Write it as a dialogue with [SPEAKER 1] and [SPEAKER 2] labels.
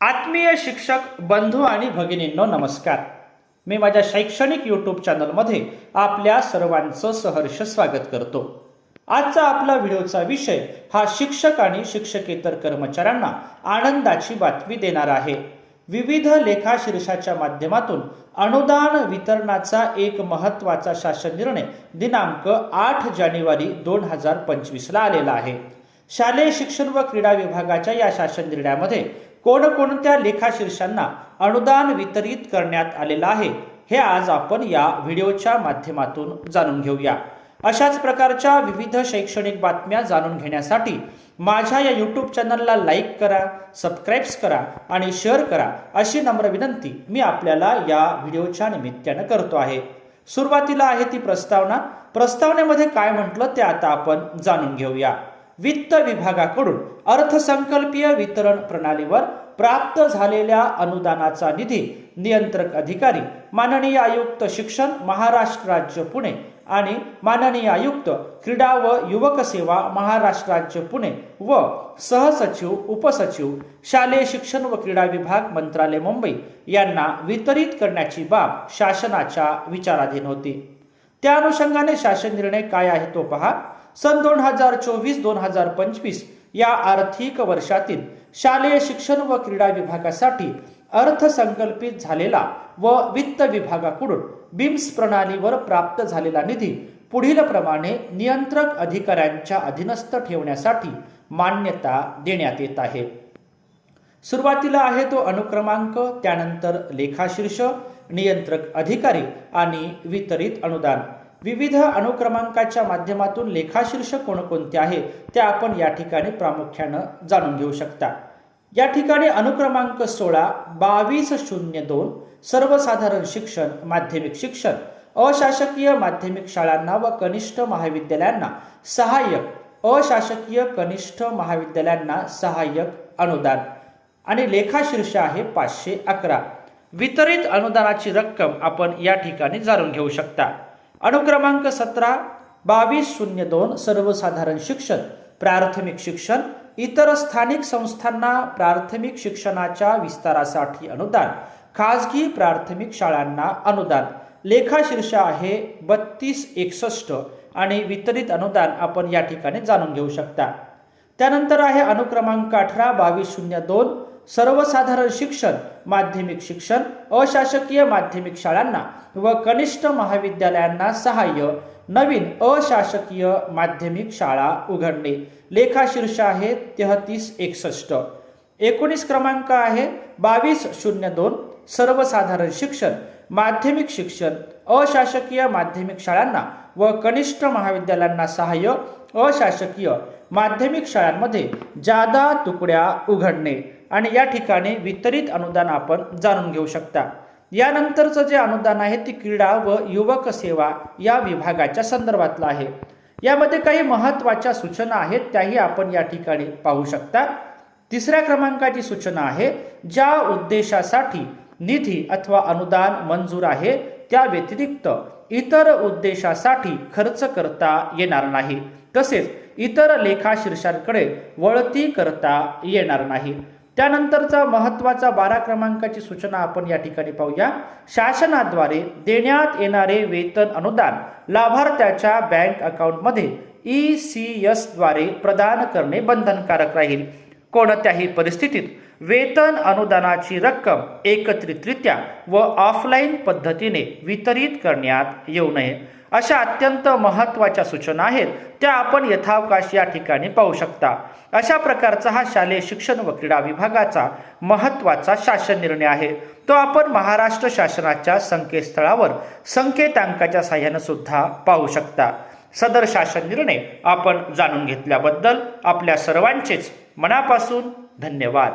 [SPEAKER 1] आत्मीय शिक्षक बंधू आणि भगिनींनो नमस्कार. मी माझ्या शैक्षणिक यूट्यूब चॅनलमध्ये आपल्या सर्वांचं सहर्ष स्वागत करतो. आजचा आपला व्हिडिओचा विषय हा शिक्षक आणि शिक्षकेतर कर्मचाऱ्यांना आनंदाची बातमी देणार आहे. विविध लेखा शीर्षाच्या माध्यमातून अनुदान वितरणाचा एक महत्त्वाचा शासन निर्णय दिनांक आठ जानेवारी दोन हजार पंचवीसला आलेला आहे. शालेय शिक्षण व क्रीडा विभागाच्या या शासन निर्णयामध्ये कोणकोणत्या लेखाशीर्षांना अनुदान वितरित करण्यात आलेलं आहे हे आज आपण या व्हिडिओच्या माध्यमातून जाणून घेऊया. अशाच प्रकारच्या विविध शैक्षणिक बातम्या जाणून घेण्यासाठी माझ्या या यूट्यूब चॅनलला लाईक करा सबस्क्राईब्स करा आणि शेअर करा अशी नम्र विनंती मी आपल्याला या व्हिडिओच्या निमित्तानं करतो आहे. सुरुवातीला आहे ती प्रस्तावना. प्रस्तावनेमध्ये काय म्हटलं ते आता आपण जाणून घेऊया. वित्त विभागाकडून अर्थसंकल्पीय वितरण प्रणालीवर प्राप्त झालेल्या अनुदानाचा निधी नियंत्रक अधिकारी माननीय आयुक्त शिक्षण महाराष्ट्र राज्य पुणे आणि माननीय आयुक्त क्रीडा व युवक सेवा महाराष्ट्र राज्य पुणे व सहसचिव उपसचिव शालेय शिक्षण व क्रीडा विभाग मंत्रालय मुंबई यांना वितरित करण्याची बाब शासनाच्या विचाराधीन होती. त्या अनुषंगाने शासन निर्णय काय आहे तो पहा. सन दोन हजार चोवीस दोन हजार पंचवीस या आर्थिक वर्षातील शालेय शिक्षण व क्रीडा विभागासाठी अर्थसंकल्पित झालेला व वित्त विभागाकडून बिम्स प्रणालीवर प्राप्त झालेला निधी पुढील प्रमाणे नियंत्रक अधिकाऱ्यांच्या अधीनस्थ ठेवण्यासाठी मान्यता देण्यात येत आहे. सुरुवातीला आहे तो अनुक्रमांक त्यानंतर लेखाशीर्ष नियंत्रक अधिकारी आणि वितरित अनुदान. विविध अनुक्रमांकाच्या माध्यमातून लेखाशीर्ष कोणकोणते आहे ते आपण या ठिकाणी प्रामुख्यानं जाणून घेऊ शकता. या ठिकाणी अनुक्रमांक सोळा बावीस शून्य दोन सर्वसाधारण शिक्षण माध्यमिक शिक्षण अशासकीय माध्यमिक शाळांना व कनिष्ठ महाविद्यालयांना सहाय्यक अशासकीय कनिष्ठ महाविद्यालयांना सहाय्यक अनुदान. आणि लेखाशीर्ष आहे पाचशे अकरा. वितरित अनुदानाची रक्कम आपण या ठिकाणी जाणून घेऊ शकता. अनुक्रमांक सतरा बावीस शून्य दोन सर्वसाधारण शिक्षण प्राथमिक शिक्षण इतर स्थानिक संस्थांना प्राथमिक शिक्षणाच्या विस्तारासाठी अनुदान खाजगी प्राथमिक शाळांना अनुदान. लेखाशीर्ष आहे बत्तीस एकसष्ट आणि वितरित अनुदान आपण या ठिकाणी जाणून घेऊ शकता. त्यानंतर आहे अनुक्रमांक अठरा बावीस शून्य दोन सर्वसाधारण शिक्षण माध्यमिक शिक्षण अशासकीय माध्यमिक शाळांना व कनिष्ठ महाविद्यालयांना सहाय्य नवीन अशासकीय माध्यमिक शाळा उघडणे. लेखाशीर्ष आहे तेहतीस एकसष्ट. एकोणीस क्रमांक आहे बावीस शून्य दोन. सर्वसाधारण शिक्षण माध्यमिक शिक्षण अशासकीय माध्यमिक शाळांना व कनिष्ठ महाविद्यालयांना सहाय्य अशासकीय माध्यमिक शाळांमध्ये जादा तुकड्या उघडणे. आणि या ठिकाणी वितरित अनुदान आपण जाणून घेऊ शकता. यानंतरचं जे अनुदान आहे ते क्रीडा व युवक सेवा या विभागाच्या संदर्भातलं आहे. यामध्ये काही महत्त्वाच्या सूचना आहेत त्याही आपण या ठिकाणी पाहू शकता. तिसऱ्या क्रमांकाची सूचना आहे ज्या उद्देशासाठी निधी अथवा अनुदान मंजूर आहे त्या व्यतिरिक्त इतर उद्देशासाठी खर्च करता येणार नाही. तसेच इतर लेखाशीर्षांकडे वळती करता येणार नाही. त्यानंतरचा महत्त्वाचा बारा क्रमांकाची सूचना आपण या ठिकाणी पाहूया. शासनाद्वारे देण्यात येणारे वेतन अनुदान लाभार्थ्याच्या बँक अकाउंटमध्ये ई सी एसद्वारे प्रदान करणे बंधनकारक राहील. कोणत्याही परिस्थितीत वेतन अनुदानाची रक्कम एकत्रितरित्या व ऑफलाईन पद्धतीने वितरित करण्यात येऊ नये. अशा अत्यंत महत्त्वाच्या सूचना आहेत त्या आपण यथावकाश या ठिकाणी पाहू शकता. अशा प्रकारचा हा शालेय शिक्षण व क्रीडा विभागाचा महत्त्वाचा शासन निर्णय आहे. तो आपण महाराष्ट्र शासनाच्या संकेतस्थळावर संकेतांकाच्या साह्यानं सुद्धा पाहू शकता. सदर शासन निर्णय आपण जाणून घेतल्याबद्दल आपल्या सर्वांचेच मनापासून धन्यवाद.